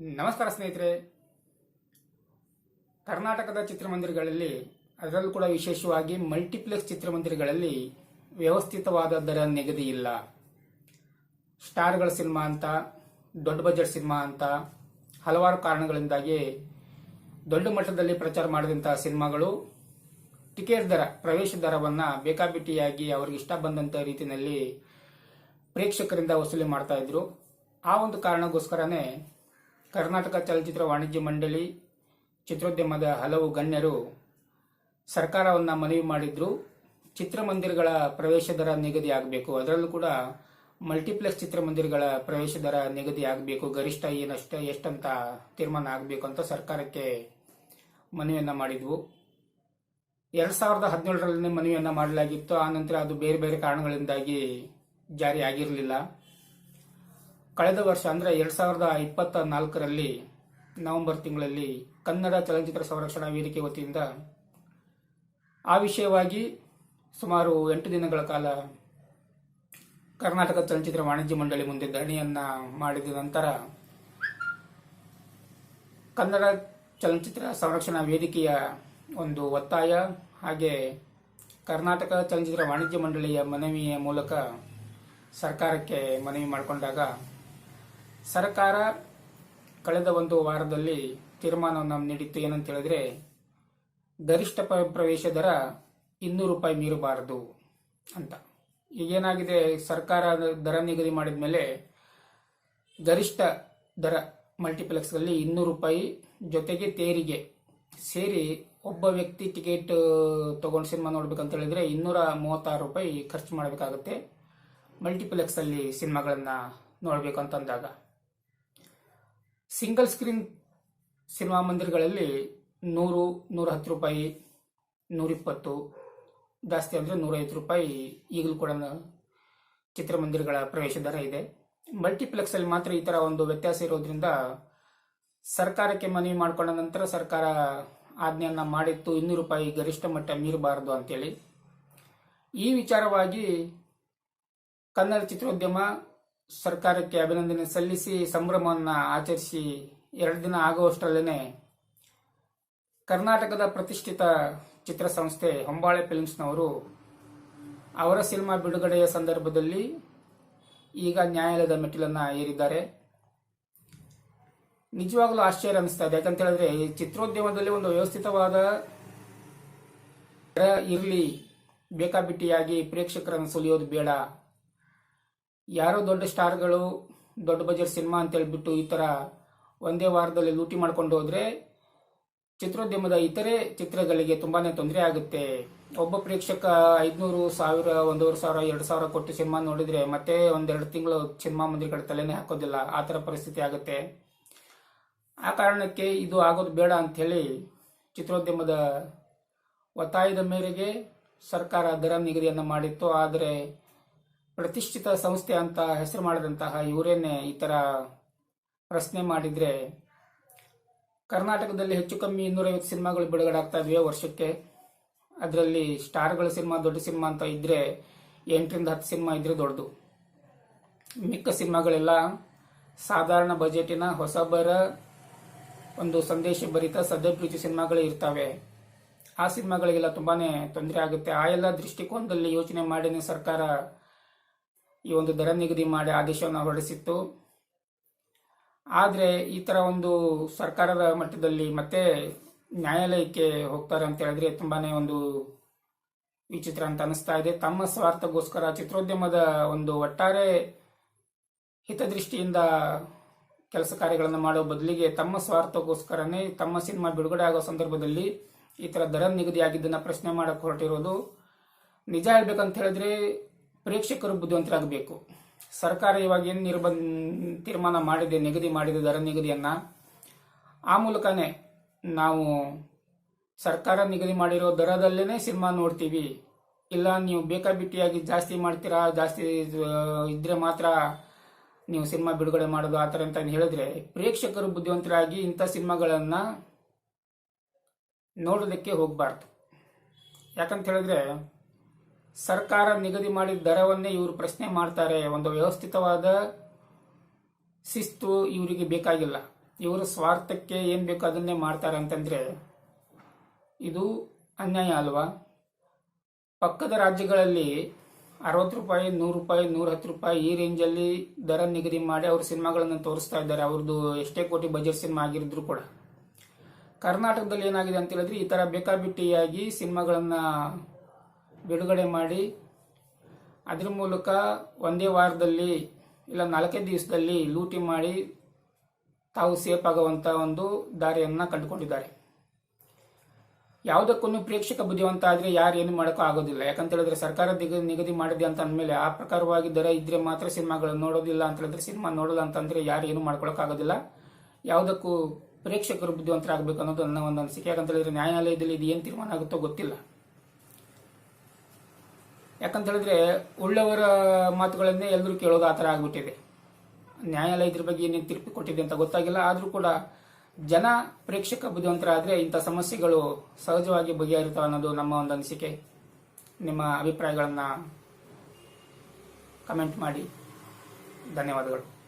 ನಮಸ್ಕಾರ ಸ್ನೇಹಿತರೆ. ಕರ್ನಾಟಕದ ಚಿತ್ರಮಂದಿರಗಳಲ್ಲಿ ಅದರಲ್ಲೂ ಕೂಡ ವಿಶೇಷವಾಗಿ ಮಲ್ಟಿಪ್ಲೆಕ್ಸ್ ಚಿತ್ರಮಂದಿರಗಳಲ್ಲಿ ವ್ಯವಸ್ಥಿತವಾದ ದರ ನಿಗದಿ ಇಲ್ಲ. ಸ್ಟಾರ್ಗಳ ಸಿನಿಮಾ ಅಂತ, ದೊಡ್ಡ ಬಜೆಟ್ ಸಿನಿಮಾ ಅಂತ, ಹಲವಾರು ಕಾರಣಗಳಿಂದಾಗಿ ದೊಡ್ಡ ಮಟ್ಟದಲ್ಲಿ ಪ್ರಚಾರ ಮಾಡಿದಂತಹ ಸಿನಿಮಾಗಳು ಟಿಕೆಟ್ ದರ, ಪ್ರವೇಶ ದರವನ್ನು ಬೇಕಾಬಿಟ್ಟಿಯಾಗಿ ಅವ್ರಿಗೆ ಇಷ್ಟ ಬಂದಂಥ ರೀತಿಯಲ್ಲಿ ಪ್ರೇಕ್ಷಕರಿಂದ ವಸೂಲಿ ಮಾಡ್ತಾ ಇದ್ರು. ಆ ಒಂದು ಕಾರಣಕ್ಕೋಸ್ಕರನೇ ಕರ್ನಾಟಕ ಚಲನಚಿತ್ರ ವಾಣಿಜ್ಯ ಮಂಡಳಿ ಚಿತ್ರೋದ್ಯಮದ ಹಲವು ಗಣ್ಯರು ಸರ್ಕಾರವನ್ನು ಮನವಿ ಮಾಡಿದ್ರು. ಚಿತ್ರಮಂದಿರಗಳ ಪ್ರವೇಶ ದರ ನಿಗದಿ ಆಗಬೇಕು. ಅದರಲ್ಲೂ ಕೂಡ ಮಲ್ಟಿಪ್ಲೆಕ್ಸ್ ಚಿತ್ರಮಂದಿರಗಳ ಪ್ರವೇಶ ದರ ನಿಗದಿ ಆಗಬೇಕು. ಗರಿಷ್ಠ ಏನಷ್ಟ, ಎಷ್ಟಂತ ತೀರ್ಮಾನ ಆಗಬೇಕು ಅಂತ ಸರ್ಕಾರಕ್ಕೆ ಮನವಿಯನ್ನ ಮಾಡಿದ್ವು. ಎರಡು ಸಾವಿರದ ಹದಿನೇಳರಲ್ಲಿ ಮನವಿಯನ್ನ ಮಾಡಲಾಗಿತ್ತು. ಆ ನಂತರ ಅದು ಬೇರೆ ಬೇರೆ ಕಾರಣಗಳಿಂದಾಗಿ ಜಾರಿ ಆಗಿರಲಿಲ್ಲ. ಕಳೆದ ವರ್ಷ ಅಂದ್ರೆ ಎರಡ್ ಸಾವಿರದ ಇಪ್ಪತ್ತ ನಾಲ್ಕರಲ್ಲಿ ನವೆಂಬರ್ ತಿಂಗಳಲ್ಲಿ ಕನ್ನಡ ಚಲನಚಿತ್ರ ಸಂರಕ್ಷಣಾ ವೇದಿಕೆ ವತಿಯಿಂದ ಆ ವಿಷಯವಾಗಿ ಸುಮಾರು ಎಂಟು ದಿನಗಳ ಕಾಲ ಕರ್ನಾಟಕ ಚಲನಚಿತ್ರ ವಾಣಿಜ್ಯ ಮಂಡಳಿ ಮುಂದೆ ಧರಣಿಯನ್ನ ಮಾಡಿದ ನಂತರ ಕನ್ನಡ ಚಲನಚಿತ್ರ ಸಂರಕ್ಷಣಾ ವೇದಿಕೆಯ ಒಂದು ಒತ್ತಾಯ ಹಾಗೆ ಕರ್ನಾಟಕ ಚಲನಚಿತ್ರ ವಾಣಿಜ್ಯ ಮಂಡಳಿಯ ಮನವಿಯ ಮೂಲಕ ಸರ್ಕಾರಕ್ಕೆ ಮನವಿ ಮಾಡಿಕೊಂಡಾಗ ಸರ್ಕಾರ ಕಳೆದ ಒಂದು ವಾರದಲ್ಲಿ ತೀರ್ಮಾನವನ್ನು ನೀಡಿತ್ತು. ಏನಂತ ಹೇಳಿದ್ರೆ, ಗರಿಷ್ಠ ಪ್ರವೇಶ ದರ ಇನ್ನೂರು ರೂಪಾಯಿ ಮೀರಬಾರದು ಅಂತ. ಈಗೇನಾಗಿದೆ ಸರ್ಕಾರ ದರ ನಿಗದಿ ಮಾಡಿದ ಮೇಲೆ ಗರಿಷ್ಠ ದರ ಮಲ್ಟಿಪ್ಲೆಕ್ಸ್ಗಳಲ್ಲಿ ಇನ್ನೂರು ರೂಪಾಯಿ ಜೊತೆಗೆ ತೇರಿಗೆ ಸೇರಿ ಒಬ್ಬ ವ್ಯಕ್ತಿ ಟಿಕೆಟ್, ತಗೊಂಡು ಸಿನಿಮಾ ನೋಡ್ಬೇಕಂತ ಹೇಳಿದ್ರೆ ಇನ್ನೂರ ಮೂವತ್ತಾರು ರೂಪಾಯಿ ಖರ್ಚು ಮಾಡಬೇಕಾಗುತ್ತೆ ಮಲ್ಟಿಪ್ಲೆಕ್ಸ್ ಅಲ್ಲಿ ಸಿನಿಮಾಗಳನ್ನ ನೋಡಬೇಕು ಅಂತಂದಾಗ ಸಿಂಗಲ್ ಸ್ಕ್ರೀನ್ ಸಿನಿಮಾ ಮಂದಿರಗಳಲ್ಲಿ ನೂರು ನೂರ ಹತ್ತು ರೂಪಾಯಿ, ನೂರಿಪ್ಪತ್ತು, ಜಾಸ್ತಿ ಅಂದರೆ ನೂರೈವತ್ತು ರೂಪಾಯಿ ಈಗಲೂ ಕೂಡ ಚಿತ್ರಮಂದಿರಗಳ ಪ್ರವೇಶ ದರ ಇದೆ. ಮಲ್ಟಿಪ್ಲೆಕ್ಸ್ ಅಲ್ಲಿ ಮಾತ್ರ ಈ ಥರ ಒಂದು ವ್ಯತ್ಯಾಸ ಇರೋದ್ರಿಂದ ಸರ್ಕಾರಕ್ಕೆ ಮನವಿ ಮಾಡಿಕೊಂಡ ನಂತರ ಸರ್ಕಾರ ಆಜ್ಞೆಯನ್ನು ಮಾಡಿತ್ತು, ಇನ್ನೂರು ರೂಪಾಯಿ ಗರಿಷ್ಠ ಮಟ್ಟ ಮೀರಬಾರದು ಅಂತೇಳಿ. ಈ ವಿಚಾರವಾಗಿ ಕನ್ನಡ ಚಿತ್ರೋದ್ಯಮ ಸರ್ಕಾರಕ್ಕೆ ಅಭಿನಂದನೆ ಸಲ್ಲಿಸಿ ಸಂಭ್ರಮವನ್ನು ಆಚರಿಸಿ ಎರಡು ದಿನ ಆಗುವಷ್ಟರಲ್ಲೇ ಕರ್ನಾಟಕದ ಪ್ರತಿಷ್ಠಿತ ಚಿತ್ರಸಂಸ್ಥೆ ಹೊಂಬಾಳೆ ಫಿಲ್ಮ್ಸ್ನವರು ಅವರ ಸಿನಿಮಾ ಬಿಡುಗಡೆಯ ಸಂದರ್ಭದಲ್ಲಿ ಈಗ ನ್ಯಾಯಾಲಯದ ಮೆಟ್ಟಿಲನ್ನ ಏರಿದ್ದಾರೆ. ನಿಜವಾಗಲೂ ಆಶ್ಚರ್ಯ ಅನಿಸ್ತಾ ಇದೆ. ಯಾಕಂತ ಹೇಳಿದ್ರೆ ಈ ಚಿತ್ರೋದ್ಯಮದಲ್ಲಿ ಒಂದು ವ್ಯವಸ್ಥಿತವಾದ ಇರಲಿ, ಬೇಕಾಬಿಟ್ಟಿಯಾಗಿ ಪ್ರೇಕ್ಷಕರನ್ನು ಸುಲಿಯೋದು ಬೇಡ. ಯಾರೋ ದೊಡ್ಡ ಸ್ಟಾರ್ಗಳು, ದೊಡ್ಡ ಬಜೆಟ್ ಸಿನಿಮಾ ಅಂತ ಹೇಳ್ಬಿಟ್ಟು ಈ ತರ ಒಂದೇ ವಾರದಲ್ಲಿ ಲೂಟಿ ಮಾಡ್ಕೊಂಡು ಹೋದರೆ ಚಿತ್ರೋದ್ಯಮದ ಇತರೆ ಚಿತ್ರಗಳಿಗೆ ತುಂಬಾನೇ ತೊಂದರೆ ಆಗುತ್ತೆ. ಒಬ್ಬ ಪ್ರೇಕ್ಷಕ ಐದುನೂರು ಸಾವಿರ, ಒಂದೂವರೆ ಸಾವಿರ, ಎರಡು ಸಾವಿರ ಕೊಟ್ಟು ಸಿನಿಮಾ ನೋಡಿದ್ರೆ ಮತ್ತೆ ಒಂದೆರಡು ತಿಂಗಳು ಸಿನಿಮಾ ಮಂದಿರಗಳ ತಲೆನೇ ಹಾಕೋದಿಲ್ಲ. ಆ ಥರ ಪರಿಸ್ಥಿತಿ ಆಗುತ್ತೆ. ಆ ಕಾರಣಕ್ಕೆ ಇದು ಆಗೋದು ಬೇಡ ಅಂತ ಹೇಳಿ ಚಿತ್ರೋದ್ಯಮದ ಒತ್ತಾಯದ ಮೇರೆಗೆ ಸರ್ಕಾರ ದರ ನಿಗದಿಯನ್ನು ಮಾಡಿತ್ತು. ಆದರೆ ಪ್ರತಿಷ್ಠಿತ ಸಂಸ್ಥೆ ಅಂತ ಹೆಸರು ಮಾಡಿದಂತಹ ಇವರೇನೆ ಈ ತರ ಪ್ರಶ್ನೆ ಮಾಡಿದ್ರೆ ಕರ್ನಾಟಕದಲ್ಲಿ ಹೆಚ್ಚು ಕಮ್ಮಿ ಇನ್ನೂರೈವತ್ತು ಸಿನಿಮಾಗಳು ಬಿಡುಗಡೆ ಆಗ್ತಾ ವರ್ಷಕ್ಕೆ. ಅದರಲ್ಲಿ ಸ್ಟಾರ್ಗಳ ಸಿನಿಮಾ, ದೊಡ್ಡ ಸಿನಿಮಾ ಅಂತ ಇದ್ರೆ ಎಂಟರಿಂದ ಹತ್ತು ಸಿನಿಮಾ ಇದ್ರೆ ದೊಡ್ಡದು. ಮಿಕ್ಕ ಸಿನಿಮಾಗಳೆಲ್ಲ ಸಾಧಾರಣ ಬಜೆಟಿನ ಹೊಸಬರ ಒಂದು ಸಂದೇಶ ಭರಿತ ಸದ್ಯಪ್ರೀತಿ ಸಿನಿಮಾಗಳೇ ಇರ್ತವೆ. ಆ ಸಿನಿಮಾಗಳಿಗೆಲ್ಲ ತುಂಬಾನೇ ತೊಂದರೆ ಆಗುತ್ತೆ. ಆ ಎಲ್ಲ ದೃಷ್ಟಿಕೋನದಲ್ಲಿ ಯೋಚನೆ ಮಾಡಿನೇ ಸರ್ಕಾರ ಈ ಒಂದು ದರ ನಿಗದಿ ಮಾಡಿ ಆದೇಶವನ್ನು ಹೊರಡಿಸಿತ್ತು. ಆದರೆ ಈ ಥರ ಒಂದು ಸರ್ಕಾರದ ಮಟ್ಟದಲ್ಲಿ ಮತ್ತೆ ನ್ಯಾಯಾಲಯಕ್ಕೆ ಹೋಗ್ತಾರೆ ಅಂತ ಹೇಳಿದ್ರೆ ತುಂಬಾನೇ ಒಂದು ವಿಚಿತ್ರ ಅಂತ ಅನಿಸ್ತಾ ಇದೆ. ತಮ್ಮ ಸ್ವಾರ್ಥಗೋಸ್ಕರ ಚಿತ್ರೋದ್ಯಮದ ಒಂದು ಒಟ್ಟಾರೆ ಹಿತದೃಷ್ಟಿಯಿಂದ ಕೆಲಸ ಕಾರ್ಯಗಳನ್ನು ಮಾಡೋ ಬದಲಿಗೆ ತಮ್ಮ ಸ್ವಾರ್ಥಕ್ಕೋಸ್ಕರನೇ ತಮ್ಮ ಸಿನಿಮಾ ಬಿಡುಗಡೆ ಆಗೋ ಸಂದರ್ಭದಲ್ಲಿ ಈ ಥರ ದರ ನಿಗದಿ ಆಗಿದ್ದನ್ನ ಪ್ರಶ್ನೆ ಮಾಡಕ್ಕೆ ಹೊರಟಿರೋದು. ನಿಜ ಹೇಳ್ಬೇಕಂತ ಹೇಳಿದ್ರೆ ಪ್ರೇಕ್ಷಕರು ಬುದ್ಧಿವಂತರಾಗಬೇಕು. ಸರ್ಕಾರ ಇವಾಗ ಏನು ನಿರ್ಬಂಧ, ತೀರ್ಮಾನ ಮಾಡಿದೆ, ನಿಗದಿ ಮಾಡಿದೆ, ದರ ನಿಗದಿಯನ್ನ, ಆ ಮೂಲಕನೇ ನಾವು ಸರ್ಕಾರ ನಿಗದಿ ಮಾಡಿರೋ ದರದಲ್ಲೇನೆ ಸಿನಿಮಾ ನೋಡ್ತೀವಿ. ಇಲ್ಲ, ನೀವು ಬೇಕಾಬಿಟ್ಟಿಯಾಗಿ ಜಾಸ್ತಿ ಮಾಡ್ತೀರಾ, ಜಾಸ್ತಿ ಇದ್ರೆ ಮಾತ್ರ ನೀವು ಸಿನಿಮಾ ಬಿಡುಗಡೆ ಮಾಡೋದು, ಆ ಥರ ಅಂತ ಹೇಳಿದ್ರೆ ಪ್ರೇಕ್ಷಕರು ಬುದ್ಧಿವಂತರಾಗಿ ಇಂಥ ಸಿನಿಮಾಗಳನ್ನು ನೋಡೋದಕ್ಕೆ ಹೋಗಬಾರ್ದು. ಯಾಕಂತ ಹೇಳಿದ್ರೆ ಸರ್ಕಾರ ನಿಗದಿ ಮಾಡಿದ ದರವನ್ನೇ ಇವರು ಪ್ರಶ್ನೆ ಮಾಡ್ತಾರೆ. ಒಂದು ವ್ಯವಸ್ಥಿತವಾದ ಶಿಸ್ತು ಇವರಿಗೆ ಬೇಕಾಗಿಲ್ಲ. ಇವರು ಸ್ವಾರ್ಥಕ್ಕೆ ಏನ್ ಬೇಕು ಅದನ್ನೇ ಮಾಡ್ತಾರೆ ಅಂತಂದ್ರೆ ಇದು ಅನ್ಯಾಯ ಅಲ್ವಾ? ಪಕ್ಕದ ರಾಜ್ಯಗಳಲ್ಲಿ ಅರವತ್ತು ರೂಪಾಯಿ, ನೂರು ರೂಪಾಯಿ ನೂರ ಹತ್ತು ರೂಪಾಯಿ ಈ ರೇಂಜಲ್ಲಿ ದರ ನಿಗದಿ ಮಾಡಿ ಅವ್ರ ಸಿನಿಮಾಗಳನ್ನು ತೋರಿಸ್ತಾ ಇದ್ದಾರೆ. ಅವ್ರದ್ದು ಎಷ್ಟೇ ಕೋಟಿ ಬಜೆಟ್ ಸಿನಿಮಾ ಆಗಿರಿದ್ರು ಕೂಡ. ಕರ್ನಾಟಕದಲ್ಲಿ ಏನಾಗಿದೆ ಅಂತ ಹೇಳಿದ್ರೆ ಈ ತರ ಬೇಕಾಬಿಟ್ಟಿಯಾಗಿ ಸಿನಿಮಾಗಳನ್ನ ಬಿಡುಗಡೆ ಮಾಡಿ, ಅದರ ಮೂಲಕ ಒಂದೇ ವಾರದಲ್ಲಿ ಇಲ್ಲ ನಾಲ್ಕೇ ದಿವಸದಲ್ಲಿ ಲೂಟಿ ಮಾಡಿ ತಾವು ಸೇಫ್ ಆಗುವಂಥ ಒಂದು ದಾರಿಯನ್ನ ಕಂಡುಕೊಂಡಿದ್ದಾರೆ. ಯಾವುದಕ್ಕೂ ಪ್ರೇಕ್ಷಕ ಬುದ್ಧಿವಂತ ಆದ್ರೆ ಯಾರು ಏನು ಮಾಡೋಕ್ಕೂ ಆಗೋದಿಲ್ಲ. ಯಾಕಂತ ಹೇಳಿದ್ರೆ ಸರ್ಕಾರ ದಿಗ- ನಿಗದಿ ಮಾಡಿದೆ ಅಂತ ಅಂದಮೇಲೆ ಆ ಪ್ರಕಾರವಾಗಿ ದರ ಇದ್ರೆ ಮಾತ್ರ ಸಿನಿಮಾಗಳನ್ನು ನೋಡೋದಿಲ್ಲ ಅಂತ ಹೇಳಿದ್ರೆ ಸಿನಿಮಾ ನೋಡಲ್ಲ ಅಂತಂದ್ರೆ ಯಾರು ಏನು ಮಾಡ್ಕೊಳಕ್ ಆಗೋದಿಲ್ಲ. ಯಾವುದಕ್ಕೂ ಪ್ರೇಕ್ಷಕರು ಬುದ್ಧಿವಂತರಾಗಬೇಕು ಅನ್ನೋದು ನನ್ನ ಒಂದು ಅನಿಸಿಕೆ. ಯಾಕಂತ ಹೇಳಿದ್ರೆ ನ್ಯಾಯಾಲಯದಲ್ಲಿ ಇದು ಏನು ತೀರ್ಮಾನ ಆಗುತ್ತೋ ಗೊತ್ತಿಲ್ಲ. ಯಾಕಂತ ಹೇಳಿದ್ರೆ ಉಳ್ಳವರ ಮಾತುಗಳನ್ನೇ ಎಲ್ಲರೂ ಕೇಳೋದು ಆ ಥರ ಆಗಿಬಿಟ್ಟಿದೆ. ನ್ಯಾಯಾಲಯ ಇದ್ರ ಬಗ್ಗೆ ಏನೇನು ತೀರ್ಪು ಕೊಟ್ಟಿದೆ ಅಂತ ಗೊತ್ತಾಗಿಲ್ಲ. ಆದರೂ ಕೂಡ ಜನ ಪ್ರೇಕ್ಷಕ ಬುದ್ಧಿವಂತರಾದರೆ ಇಂಥ ಸಮಸ್ಯೆಗಳು ಸಹಜವಾಗಿ ಬಗೆಹರಿತಾವೆ ಅನ್ನೋದು ನಮ್ಮ ಒಂದು ಅನಿಸಿಕೆ. ನಿಮ್ಮ ಅಭಿಪ್ರಾಯಗಳನ್ನು ಕಮೆಂಟ್ ಮಾಡಿ. ಧನ್ಯವಾದಗಳು.